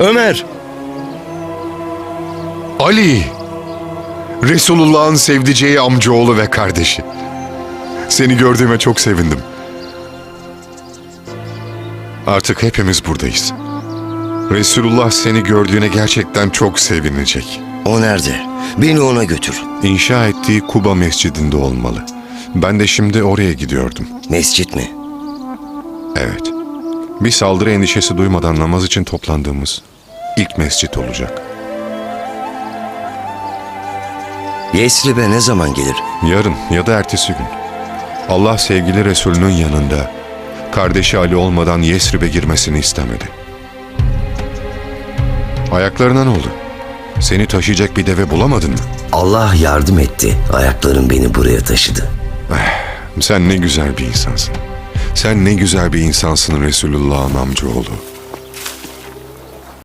Ömer! Ali! Resulullah'ın sevdiceği amcaoğlu ve kardeşi. Seni gördüğüme çok sevindim. Artık hepimiz buradayız. Resulullah seni gördüğüne gerçekten çok sevinecek. O nerede? Beni ona götür. İnşa ettiği Kuba Mescidinde olmalı. Ben de şimdi oraya gidiyordum. Mescit mi? Evet. Bir saldırı endişesi duymadan namaz için toplandığımız ilk mescit olacak. Yesrib'e ne zaman gelir? Yarın ya da ertesi gün. Allah sevgili Resulünün yanında kardeşi Ali olmadan Yesrib'e girmesini istemedi. Ayaklarına ne oldu? Seni taşıyacak bir deve bulamadın mı? Allah yardım etti. Ayaklarım beni buraya taşıdı. Sen ne güzel bir insansın. Sen ne güzel bir insansın Resulullah'ın amcaoğlu.